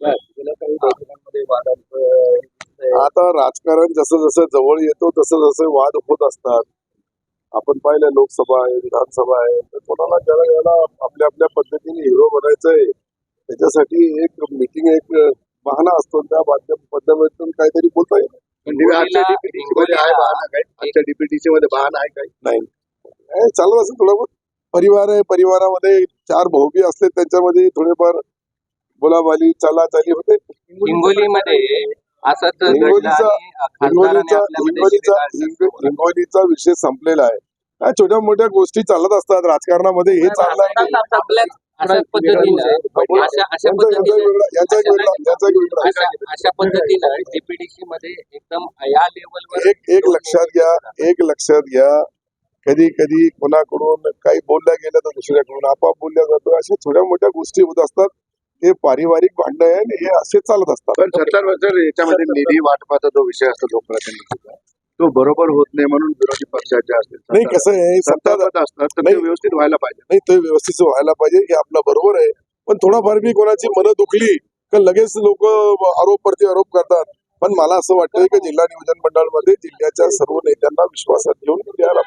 गेल्या काही बैठकांमध्ये वादांचं आता राजकारण जसं जसं जवळ येतो तसं जसं वाद होत असतात. आपण पाहिलं लोकसभा आहे विधानसभा आहे तर कोणाला ज्याला याला आपल्या आपल्या पद्धतीने हिरो बनायचंय त्याच्यासाठी एक मिटिंग एक बहाणा असतो त्या माध्यम पद्धतीतून काहीतरी बोलता येईल म्हणजे आजच्या DPTC मध्ये आहे बहाणा काय आजच्या डीपीटीसी मध्ये बहाणा आहे काय नाही. हे चालत असं थोडं परिवार आहे परिवारामध्ये चार भाऊबी असते त्यांच्यामध्ये थोडेफार बोलाबाली चालाचाली होते. हिंगोलीमध्ये असंच हिंगोलीचा- हिंगोलीचा हिंगोलीचा हिंगोलीचा विषय संपलेला आहे. काय छोट्या मोठ्या गोष्टी चालत असतात राजकारणामध्ये हे आपल्या अशा पद्धतीनं. एक एक डीपीडीसी मध्ये एकदम या लेवलवर लक्षात घ्या. एक लक्षात घ्या. कधी कधी कोणाकडून काही बोलल्या गेलं तर दुसऱ्याकडून. आपाप बोलल्या जातं. अशा छोट्या मोठ्या गोष्टी होत असतात. हे पारिवारिक भांडण आहे आणि हे असे चालत असतात. पण वर्ष याच्यामध्ये निधी वाटपाचा जो विषय असतो लोकप्रतिनिधीचा तो बरोबर होत नाही म्हणून विरोधी पक्षाचे असतील नाही कसं आहे सत्ता असतात तर नाही. व्यवस्थित व्हायला पाहिजे. नाही ते व्यवस्थित व्हायला पाहिजे हे आपलं बरोबर आहे. पण थोडाफार बी कोणाची मनं दुखली तर लगेच लोक आरोप प्रति आरोप करतात. पण मला असं वाटतंय की जिल्हा नियोजन मंडळामध्ये जिल्ह्याच्या सर्व नेत्यांना विश्वासात घेऊन द्यायला